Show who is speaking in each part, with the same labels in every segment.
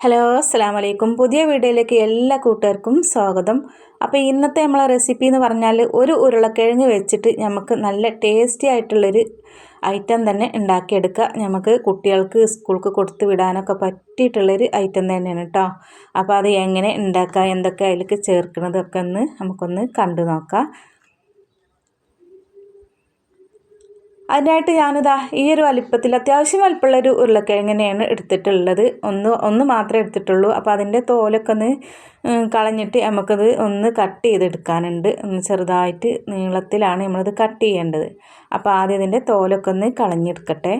Speaker 1: Hello അസ്സാം വലൈക്കും പുതിയ വീഡിയോയിലേക്ക് എല്ലാ കൂട്ടുകാർക്കും സ്വാഗതം. അപ്പോൾ ഇന്നത്തെ നമ്മളെ റെസിപ്പി എന്ന് പറഞ്ഞാൽ ഒരു ഉരുളക്കിഴങ്ങ് വെച്ചിട്ട് നമുക്ക് നല്ല ടേസ്റ്റി ആയിട്ടുള്ളൊരു ഐറ്റം തന്നെ ഉണ്ടാക്കിയെടുക്കുക. നമുക്ക് കുട്ടികൾക്ക് സ്കൂൾക്ക് കൊടുത്ത് വിടാനൊക്കെ പറ്റിയിട്ടുള്ളൊരു ഐറ്റം തന്നെയാണ് കേട്ടോ അപ്പോൾ അത് എങ്ങനെ ഉണ്ടാക്കുക എന്തൊക്കെ അതിലേക്ക് ചേർക്കുന്നതൊക്കെ ഒന്ന് നമുക്കൊന്ന് കണ്ടു നോക്കാം. അതിനായിട്ട് ഞാനിതാ ഈ ഒരു വലിപ്പത്തിൽ അത്യാവശ്യം വലിപ്പമുള്ള ഒരു ഉരുളക്കിഴങ്ങിനെയാണ് എടുത്തിട്ടുള്ളത്. ഒന്ന് ഒന്ന് മാത്രമേ എടുത്തിട്ടുള്ളൂ. അപ്പോൾ അതിന്റെ തോലൊക്കെ ഒന്ന് കളഞ്ഞിട്ട് നമുക്കത് ഒന്ന് കട്ട് ചെയ്തെടുക്കാനുണ്ട്. ഒന്ന് ചെറുതായിട്ട് നീളത്തിലാണ് നമ്മളത് കട്ട് ചെയ്യേണ്ടത്. അപ്പോൾ ആദ്യം ഇതിന്റെ തോലൊക്കെ ഒന്ന് കളഞ്ഞെടുക്കട്ടെ.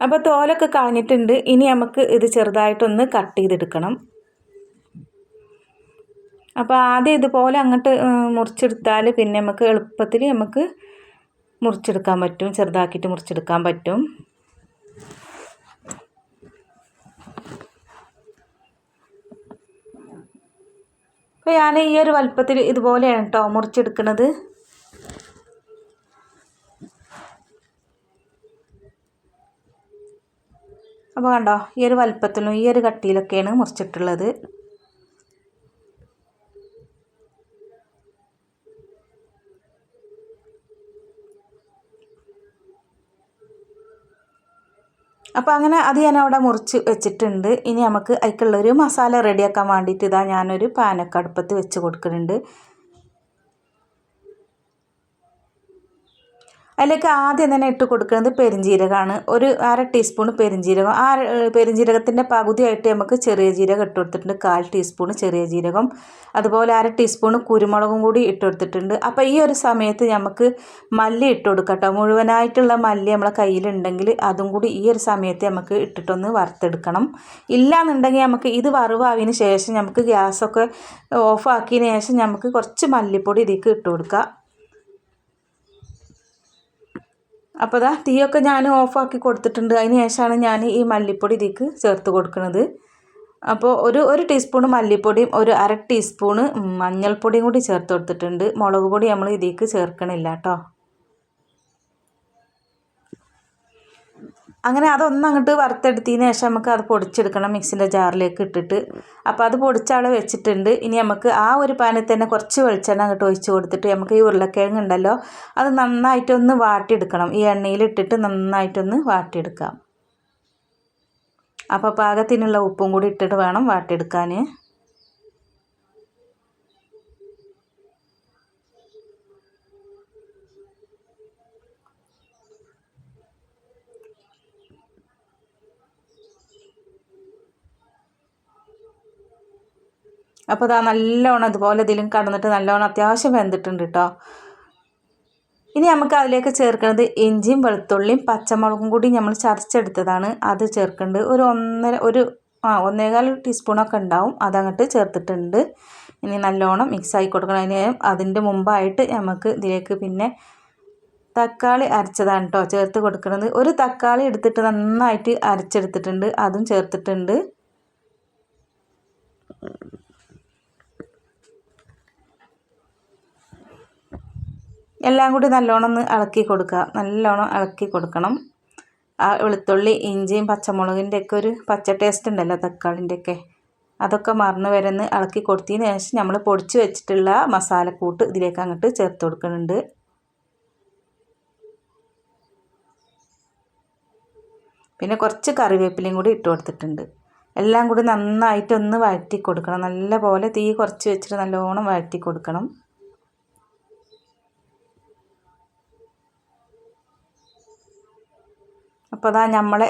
Speaker 1: അപ്പോൾ തോലൊക്കെ കളഞ്ഞിട്ടുണ്ട്. ഇനി നമുക്ക് ഇത് ചെറുതായിട്ടൊന്ന് കട്ട് ചെയ്തെടുക്കണം. അപ്പോൾ ആദ്യം ഇതുപോലെ അങ്ങോട്ട് മുറിച്ചെടുത്താൽ പിന്നെ നമുക്ക് എളുപ്പത്തിൽ നമുക്ക് മുറിച്ചെടുക്കാൻ പറ്റും. ചെറുതാക്കിയിട്ട് മുറിച്ചെടുക്കാൻ പറ്റും. അപ്പോൾ ഞാൻ ഈ ഒരു വലുപ്പത്തിൽ ഇതുപോലെയാണ് കേട്ടോ മുറിച്ചെടുക്കുന്നത് അപ്പോൾ കണ്ടോ ഈ ഒരു വലുപ്പത്തിലും ഈ ഒരു കട്ടിയിലൊക്കെയാണ് മുറിച്ചിട്ടുള്ളത്. അപ്പോൾ അങ്ങനെ അത് ഞാൻ അവിടെ മുറിച്ച് വെച്ചിട്ടുണ്ട്. ഇനി നമുക്ക് അതിക്കുള്ളൊരു മസാല റെഡിയാക്കാൻ വേണ്ടിയിട്ട് ഇതാ ഞാനൊരു പാനൊക്കെ അടുപ്പത്ത് വെച്ച് കൊടുക്കുന്നുണ്ട്. അതിലേക്ക് ആദ്യം തന്നെ ഇട്ട് കൊടുക്കുന്നത് പെരിഞ്ജീരകമാണ് ഒരു അര ടീസ്പൂൺ പെരിഞ്ജീരകം ആ പെരിഞ്ജീരകത്തിന്റെ പകുതിയായിട്ട് നമുക്ക് ചെറിയ ജീരകം ഇട്ട് കൊടുത്തിട്ടുണ്ട്. കാൽ ടീസ്പൂൺ ചെറിയ ജീരകം. അതുപോലെ അര ടീസ്പൂൺ കുരുമുളകും കൂടി ഇട്ട് കൊടുത്തിട്ടുണ്ട്. അപ്പോൾ ഈ ഒരു സമയത്ത് നമുക്ക് മല്ലി ഇട്ട് കൊടുക്കാം കേട്ടോ. മുഴുവനായിട്ടുള്ള മല്ലി നമ്മളെ കയ്യിലുണ്ടെങ്കിൽ അതും കൂടി ഈ ഒരു സമയത്ത് നമുക്ക് ഇട്ടിട്ടൊന്ന് വറുത്തെടുക്കണം. ഇല്ലാന്നുണ്ടെങ്കിൽ നമുക്ക് ഇത് വറുവായതിന് ശേഷം നമുക്ക് ഗ്യാസൊക്കെ ഓഫാക്കിയതിന് ശേഷം നമുക്ക് കുറച്ച് മല്ലിപ്പൊടി ഇതിലേക്ക് ഇട്ട് കൊടുക്കാം. അപ്പോൾ ഇതാ തീയൊക്കെ ഞാൻ ഓഫാക്കി കൊടുത്തിട്ടുണ്ട്. അതിന് ശേഷമാണ് ഞാൻ ഈ മല്ലിപ്പൊടി ഇതിക്ക് ചേർത്ത് കൊടുക്കുന്നത്. അപ്പോൾ ഒരു ഒരു ടീസ്പൂൺ മല്ലിപ്പൊടിയും ഒരു അര ടീസ്പൂണ് മഞ്ഞൾപ്പൊടിയും കൂടി ചേർത്ത് കൊടുത്തിട്ടുണ്ട്. മുളക് പൊടി നമ്മൾ ഇതിലേക്ക് ചേർക്കണില്ല കേട്ടോ. അങ്ങനെ അതൊന്ന് അങ്ങോട്ട് വറുത്തെടുത്തതിന് ശേഷം നമുക്ക് അത് പൊടിച്ചെടുക്കണം മിക്സിന്റെ ജാറിലേക്ക് ഇട്ടിട്ട്. അപ്പോൾ അത് പൊടിച്ചാൾ വെച്ചിട്ടുണ്ട്. ഇനി നമുക്ക് ആ ഒരു പാനിൽ തന്നെ കുറച്ച് വെളിച്ചെണ്ണ അങ്ങോട്ട് ഒഴിച്ച് കൊടുത്തിട്ട് നമുക്ക് ഈ ഉരുളക്കിഴങ്ങ് ഉണ്ടല്ലോ അത് നന്നായിട്ടൊന്ന് വാട്ടിയെടുക്കണം. ഈ എണ്ണയിലിട്ടിട്ട് നന്നായിട്ടൊന്ന് വാട്ടിയെടുക്കാം. അപ്പോൾ പാകത്തിനുള്ള ഉപ്പും കൂടി ഇട്ടിട്ട് വേണം വാട്ടിയെടുക്കാൻ. അപ്പോൾ ഇതാ നല്ലോണം ഇതുപോലെ ഇതിലും കടന്നിട്ട് നല്ലോണം അത്യാവശ്യം വെന്തിട്ടുണ്ട് കേട്ടോ ഇനി നമുക്ക് അതിലേക്ക് ചേർക്കുന്നത് ഇഞ്ചിയും വെളുത്തുള്ളിയും പച്ചമുളകും കൂടി നമ്മൾ ചതച്ചെടുത്തതാണ്. അത് ചേർക്കേണ്ടത് ഒരു ഒന്നര ഒരു ആ ഒന്നേകാൽ ടീസ്പൂണൊക്കെ ഉണ്ടാവും. അതങ്ങോട്ട് ചേർത്തിട്ടുണ്ട്. ഇനി നല്ലോണം മിക്സ് ആയി കൊടുക്കണം. അതിന് അതിന്റെ മുമ്പായിട്ട് നമുക്ക് ഇതിലേക്ക് പിന്നെ തക്കാളി അരച്ചതാണ് കേട്ടോ ചേർത്ത് കൊടുക്കുന്നത് ഒരു തക്കാളി എടുത്തിട്ട് നന്നായിട്ട് അരച്ചെടുത്തിട്ടുണ്ട്. അതും ചേർത്തിട്ടുണ്ട്. എല്ലാം കൂടി നല്ലോണം ഒന്ന് ഇളക്കി കൊടുക്കുക. നല്ലോണം ഇളക്കി കൊടുക്കണം. ആ വെളുത്തുള്ളി ഇഞ്ചിയും പച്ചമുളകിന്റെ ഒക്കെ ഒരു പച്ച ടേസ്റ്റ് ഉണ്ടല്ലോ തക്കാളിന്റെ ഒക്കെ അതൊക്കെ മറന്ന് വരുന്ന ഇളക്കി കൊടുത്തതിന് ശേഷം നമ്മൾ പൊടിച്ച് വെച്ചിട്ടുള്ള മസാലക്കൂട്ട് ഇതിലേക്ക് അങ്ങോട്ട് ചേർത്ത് കൊടുക്കുന്നുണ്ട്. പിന്നെ കുറച്ച് കറിവേപ്പിലയും കൂടി ഇട്ട് കൊടുത്തിട്ടുണ്ട്. എല്ലാം കൂടി നന്നായിട്ടൊന്ന് വഴറ്റി കൊടുക്കണം. നല്ല പോലെ തീ കുറച്ച് വെച്ചിട്ട് നല്ലോണം വഴറ്റി കൊടുക്കണം. അപ്പോൾ അതാ നമ്മളെ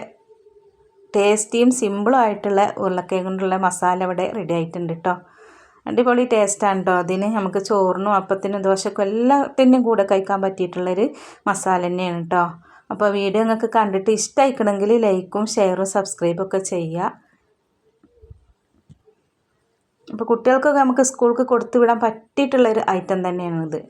Speaker 1: ടേസ്റ്റിയും സിമ്പിളും ആയിട്ടുള്ള ഉരുളക്കിഴങ്ങ് കൊണ്ടുള്ള മസാല ഇവിടെ റെഡി ആയിട്ടുണ്ട് കേട്ടോ അടിപൊളി ടേസ്റ്റാണ് കേട്ടോ അതിന് നമുക്ക് ചോറിനും അപ്പത്തിനും ദോശക്കും എല്ലാത്തിനും കൂടെ കഴിക്കാൻ പറ്റിയിട്ടുള്ളൊരു മസാല തന്നെയാണ് കേട്ടോ അപ്പോൾ വീഡിയോ നിങ്ങൾക്ക് കണ്ടിട്ട് ഇഷ്ടമായിക്കണമെങ്കിൽ ലൈക്കും ഷെയറും സബ്സ്ക്രൈബും ഒക്കെ ചെയ്യുക. അപ്പോൾ കുട്ടികൾക്കൊക്കെ നമുക്ക് സ്കൂൾക്ക് കൊടുത്തു വിടാൻ പറ്റിയിട്ടുള്ളൊരു ഐറ്റം തന്നെയാണിത്.